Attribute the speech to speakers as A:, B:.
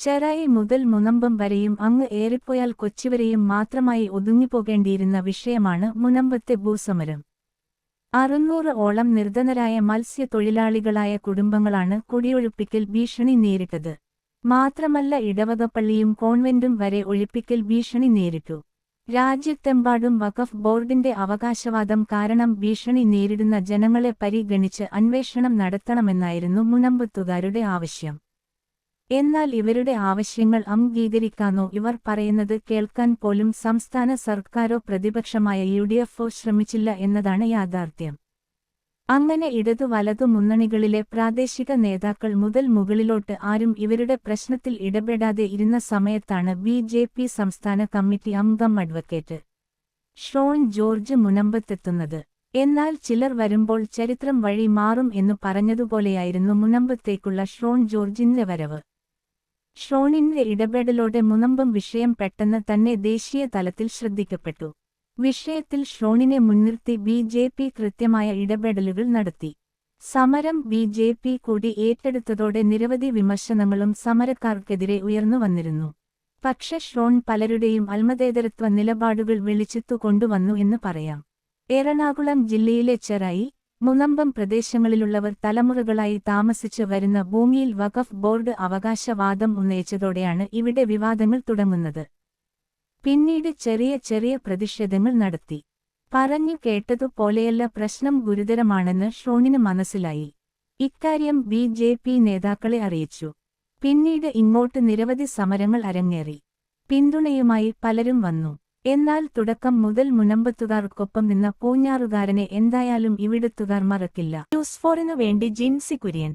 A: ചെറായി മുതൽ മുനമ്പം വരെയും അങ്ങ് ഏറിപ്പോയാൽ കൊച്ചിവരെയും മാത്രമായി ഒതുങ്ങിപ്പോകേണ്ടിയിരുന്ന വിഷയമാണ് മുനമ്പത്തെ ഭൂസമരം. അറുന്നൂറ് ഓളം നിർധനരായ മത്സ്യത്തൊഴിലാളികളായ കുടുംബങ്ങളാണ് കുടിയൊഴിപ്പിക്കൽ ഭീഷണി നേരിട്ടത്. മാത്രമല്ല ഇടവകപ്പള്ളിയും കോൺവെന്റും വരെ ഒഴിപ്പിക്കൽ ഭീഷണി നേരിട്ടു. രാജ്യത്തെമ്പാടും വഖഫ് ബോർഡിന്റെ അവകാശവാദം കാരണം ഭീഷണി നേരിടുന്ന ജനങ്ങളെ പരിഗണിച്ച് അന്വേഷണം നടത്തണമെന്നായിരുന്നു മുനമ്പത്തുകാരുടെ ആവശ്യം. എന്നാൽ ഇവരുടെ ആവശ്യങ്ങൾ അംഗീകരിക്കാനോ ഇവർ പറയുന്നത് കേൾക്കാൻ പോലും സംസ്ഥാന സർക്കാരോ പ്രതിപക്ഷമായ യു ഡി എഫോ ശ്രമിച്ചില്ല എന്നതാണ് യാഥാർത്ഥ്യം. അങ്ങനെ ഇടതു വലതു മുന്നണികളിലെ പ്രാദേശിക നേതാക്കൾ മുതൽ മുകളിലോട്ട് ആരും ഇവരുടെ പ്രശ്നത്തിൽ ഇടപെടാതെ ഇരുന്ന സമയത്താണ് ബി ജെ പി സംസ്ഥാന കമ്മിറ്റി അംഗം അഡ്വക്കേറ്റ് ഷോൺ ജോർജ് മുനമ്പത്തെത്തുന്നത്. എന്നാൽ ചിലർ വരുമ്പോൾ ചരിത്രം വഴി മാറും എന്നു പറഞ്ഞതുപോലെയായിരുന്നു മുനമ്പത്തേക്കുള്ള ഷോൺ ജോർജിന്റെ വരവ്. ഷോണിന്റെ ഇടപെടലോടെ മുനമ്പം വിഷയം പെട്ടെന്ന് തന്നെ ദേശീയ തലത്തിൽ ശ്രദ്ധിക്കപ്പെട്ടു. വിഷയത്തിൽ ഷോണിനെ മുൻനിർത്തി ബി ജെ പി കൃത്യമായ ഇടപെടലുകൾ നടത്തി. സമരം ബി ജെ പി കൂടി ഏറ്റെടുത്തതോടെ നിരവധി വിമർശനങ്ങളും സമരക്കാർക്കെതിരെ ഉയർന്നു വന്നിരുന്നു. പക്ഷെ ഷോൺ പലരുടെയും അൽമതേതരത്വ നിലപാടുകൾ വെളിച്ചത്തു കൊണ്ടുവന്നു എന്ന് പറയാം. എറണാകുളം ജില്ലയിലെ ചെറായി മുനമ്പം പ്രദേശങ്ങളിലുള്ളവർ തലമുറകളായി താമസിച്ചു വരുന്ന ഭൂമിയിൽ വഖഫ് ബോർഡ് അവകാശവാദം ഉന്നയിച്ചതോടെയാണ് ഇവിടെ വിവാദങ്ങൾ തുടങ്ങുന്നത്. പിന്നീട് ചെറിയ ചെറിയ പ്രതിഷേധങ്ങൾ നടത്തി. പറഞ്ഞു കേട്ടതുപോലെയല്ല പ്രശ്നം ഗുരുതരമാണെന്ന് ഷോണിന് മനസ്സിലായി. ഇക്കാര്യം ബി ജെ പി നേതാക്കളെ അറിയിച്ചു. പിന്നീട് ഇങ്ങോട്ട് നിരവധി സമരങ്ങൾ അരങ്ങേറി. പിന്തുണയുമായി പലരും വന്നു. എന്നാൽ തുടക്കം മുതൽ മുനമ്പത്തുകാർക്കൊപ്പം നിന്ന പൂഞ്ഞാറുകാരനെ എന്തായാലും ഇവിടുത്തുകാർ മറക്കില്ല. ന്യൂസ് ഫോറിനു വേണ്ടി ജിൻസി കുര്യൻ.